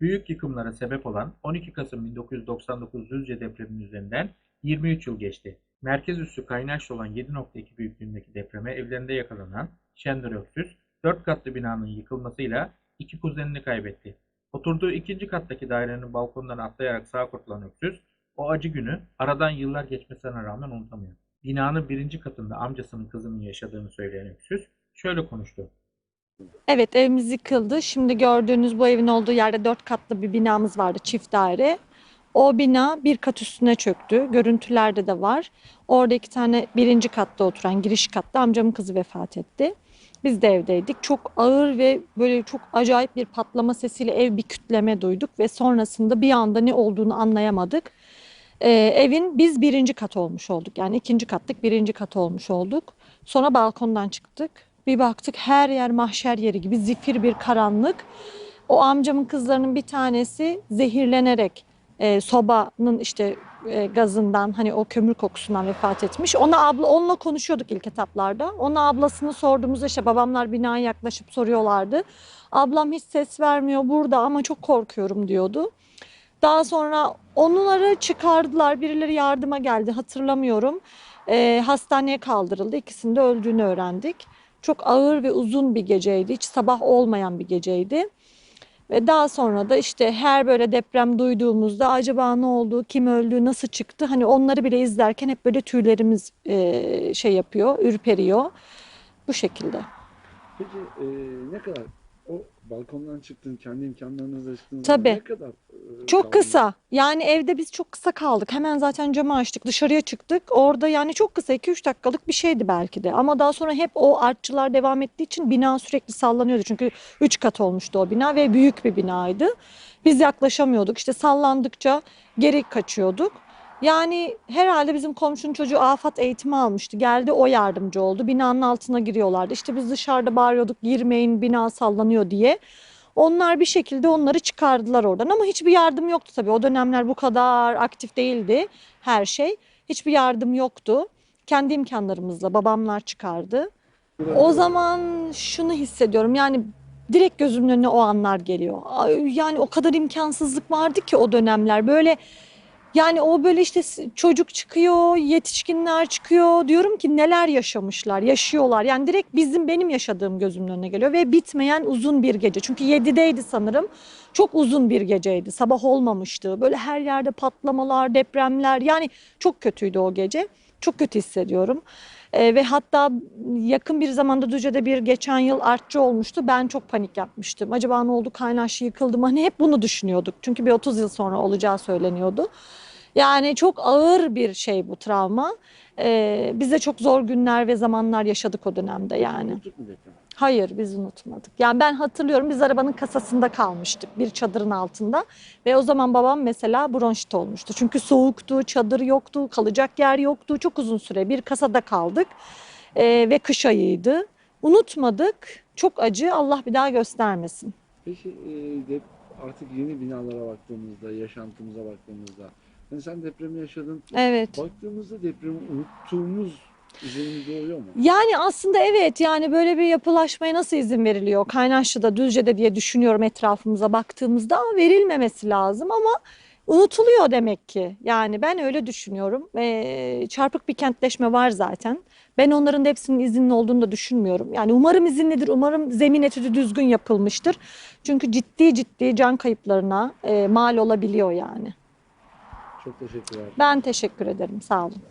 Büyük yıkımlara sebep olan 12 Kasım 1999 Düzce depreminin üzerinden 23 yıl geçti. Merkez üssü kaynaşlı olan 7.2 büyüklüğündeki depreme evlerinde yakalanan Şendir Öksüz, 4 katlı binanın yıkılmasıyla iki kuzenini kaybetti. Oturduğu ikinci kattaki dairenin balkondan atlayarak sağ kurtulan Öksüz, o acı günü aradan yıllar geçmesine rağmen unutamıyor. Binanın birinci katında amcasının kızının yaşadığını söyleyen Öksüz, şöyle konuştu. Evet evimiz yıkıldı. Şimdi gördüğünüz bu evin olduğu yerde dört katlı bir binamız vardı çift daire. O bina bir kat üstüne çöktü. Görüntülerde de var. Orada iki tane birinci katta oturan giriş katta amcamın kızı vefat etti. Biz de evdeydik. Çok ağır ve böyle çok acayip bir patlama sesiyle ev bir kütleme duyduk ve sonrasında bir anda ne olduğunu anlayamadık. Ee, evin biz birinci kat olmuş olduk. Yani ikinci kattık birinci kat olmuş olduk. Sonra balkondan çıktık. Bir baktık her yer mahşer yeri gibi zifir bir karanlık. O amcamın kızlarının bir tanesi zehirlenerek e, sobanın işte e, gazından hani o kömür kokusundan vefat etmiş. Ona abla onunla konuşuyorduk ilk etaplarda. Ona ablasını sorduğumuzda işte babamlar binaya yaklaşıp soruyorlardı. Ablam hiç ses vermiyor burada ama çok korkuyorum diyordu. Daha sonra onları çıkardılar. Birileri yardıma geldi hatırlamıyorum. E, hastaneye kaldırıldı. İkisinin de öldüğünü öğrendik. Çok ağır ve uzun bir geceydi. Hiç sabah olmayan bir geceydi. Ve daha sonra da işte her böyle deprem duyduğumuzda acaba ne oldu, kim öldü, nasıl çıktı? Hani onları bile izlerken hep böyle tüylerimiz e, şey yapıyor, ürperiyor. Bu şekilde. Peki e, ne kadar o balkondan çıktın, kendi imkanlarınızla çıktın. Tabii. Ne kadar? e, Çok kaldın? kısa. Yani evde biz çok kısa kaldık. Hemen zaten camı açtık, dışarıya çıktık. Orada yani çok kısa 2-3 dakikalık bir şeydi belki de. Ama daha sonra hep o artçılar devam ettiği için bina sürekli sallanıyordu. Çünkü 3 kat olmuştu o bina ve büyük bir binaydı. Biz yaklaşamıyorduk. İşte sallandıkça geri kaçıyorduk. Yani herhalde bizim komşunun çocuğu afat eğitimi almıştı. Geldi o yardımcı oldu. Binanın altına giriyorlardı. İşte biz dışarıda bağırıyorduk girmeyin bina sallanıyor diye. Onlar bir şekilde onları çıkardılar oradan ama hiçbir yardım yoktu tabii. O dönemler bu kadar aktif değildi her şey. Hiçbir yardım yoktu. Kendi imkanlarımızla babamlar çıkardı. O zaman şunu hissediyorum yani direkt gözümün önüne o anlar geliyor. Yani o kadar imkansızlık vardı ki o dönemler böyle yani o böyle işte çocuk çıkıyor, yetişkinler çıkıyor. Diyorum ki neler yaşamışlar, yaşıyorlar. Yani direkt bizim benim yaşadığım gözümün önüne geliyor ve bitmeyen uzun bir gece. Çünkü 7'deydi sanırım. Çok uzun bir geceydi. Sabah olmamıştı. Böyle her yerde patlamalar, depremler. Yani çok kötüydü o gece. Çok kötü hissediyorum. Ee, ve hatta yakın bir zamanda Düzce'de bir geçen yıl artçı olmuştu. Ben çok panik yapmıştım. Acaba ne oldu? Kaynaşlı yıkıldı mı? Hani hep bunu düşünüyorduk. Çünkü bir 30 yıl sonra olacağı söyleniyordu. Yani çok ağır bir şey bu travma. Ee, biz de çok zor günler ve zamanlar yaşadık o dönemde yani. Hayır biz unutmadık. Yani ben hatırlıyorum biz arabanın kasasında kalmıştık bir çadırın altında. Ve o zaman babam mesela bronşit olmuştu. Çünkü soğuktu, çadır yoktu, kalacak yer yoktu. Çok uzun süre bir kasada kaldık. Ee, ve kış ayıydı. Unutmadık. Çok acı Allah bir daha göstermesin. Peki e, dep artık yeni binalara baktığımızda, yaşantımıza baktığımızda. Yani sen depremi yaşadın. Evet. Baktığımızda depremi unuttuğumuz izlenimde oluyor mu? Yani aslında evet yani böyle bir yapılaşmaya nasıl izin veriliyor? Kaynaşlı'da, Düzce'de diye düşünüyorum etrafımıza baktığımızda ama verilmemesi lazım ama unutuluyor demek ki. Yani ben öyle düşünüyorum. Ee, çarpık bir kentleşme var zaten. Ben onların da hepsinin izinli olduğunu da düşünmüyorum. Yani umarım izinlidir, umarım zemin etüdü düzgün yapılmıştır. Çünkü ciddi ciddi can kayıplarına e, mal olabiliyor yani. Çok teşekkürler. Ben teşekkür ederim, sağ olun.